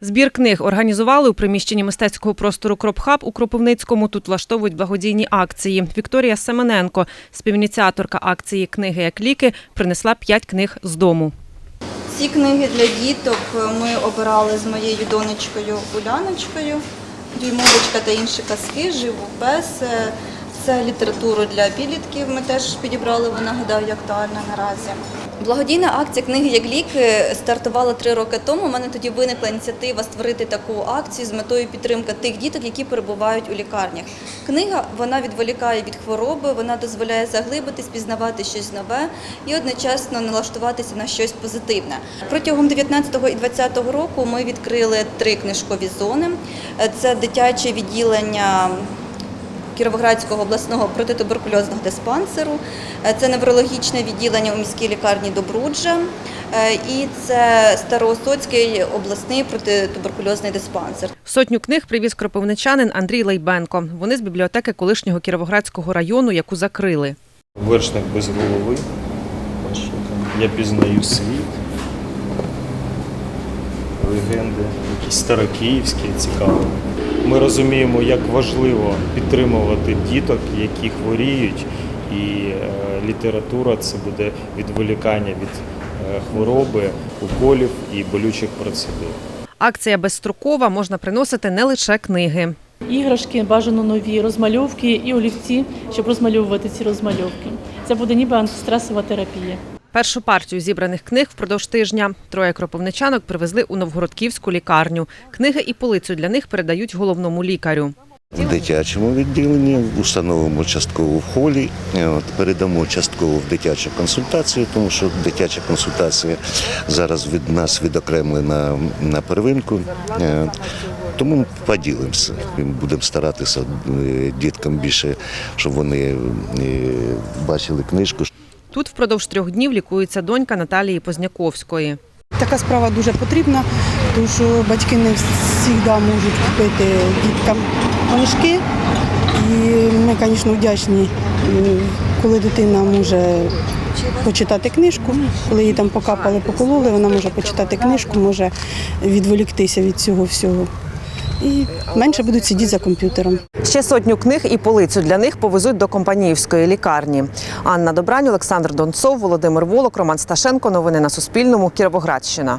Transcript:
Збір книг організували у приміщенні мистецького простору Кропхаб у Кропивницькому. Тут влаштовують благодійні акції. Вікторія Семененко, співініціаторка акції Книги як ліки, принесла п'ять книг з дому. Ці книги для діток ми обирали з моєю донечкою Уляночкою. Дюймовочка та інші казки, живопис. Це літературу для підлітків. Ми теж підібрали, вона гадаю, актуальна наразі. Благодійна акція книги як ліки стартувала три роки тому. У мене тоді виникла ініціатива створити таку акцію з метою підтримки тих діток, які перебувають у лікарнях. Книга вона відволікає від хвороби, вона дозволяє заглибитись, пізнавати щось нове і одночасно налаштуватися на щось позитивне. Протягом 19 і 20 року ми відкрили три книжкові зони. Це дитяче відділення Кіровоградського обласного протитуберкульозного диспансеру, Е, це неврологічне відділення у міській лікарні Добруджа е, і це Староосоцький обласний протитуберкульозний диспансер. Сотню книг привіз кропивничанин Андрій Лейбенко. Вони з бібліотеки колишнього Кіровоградського району, яку закрили. Вершник без голови. Я пізнаю світ. Легенди, якісь старокиївські, цікаві. Ми розуміємо, як важливо підтримувати діток, які хворіють, і е, література це буде відволікання від е, хвороби, уколів і болючих процедур. Акція безстрокова можна приносити не лише книги. Іграшки, бажано нові, розмальовки і олівці, щоб розмальовувати ці розмальовки. Це буде ніби антистресова терапія. Першу партію зібраних книг впродовж тижня троє кропивничанок привезли у Новгородківську лікарню. Книги і полицю для них передають головному лікарю. В дитячому відділенні установимо частково в холі, е, от, передамо частково в дитячу консультацію, тому що дитяча консультація зараз від нас відокремлена на первинку. Е, от. Тому поділимося. Будемо старатися е, діткам більше, щоб вони бачили книжку, Тут впродовж трьох днів лікується донька Наталії Позняковської. Така справа дуже потрібна, тому що батьки не завжди можуть купити діткам книжки. І ми, звісно, вдячні, коли дитина може почитати книжку, коли їй там покапали, покололи, вона може почитати книжку, може відволіктися від цього всього. І менше будуть сидіти за комп'ютером. Ще сотню книг і полицю для них повезуть до компаніївської лікарні. Анна Добрань, Олександр Донцов, Володимир Волок, Роман Сташенко. Новини на Суспільному. Кіровоградщина.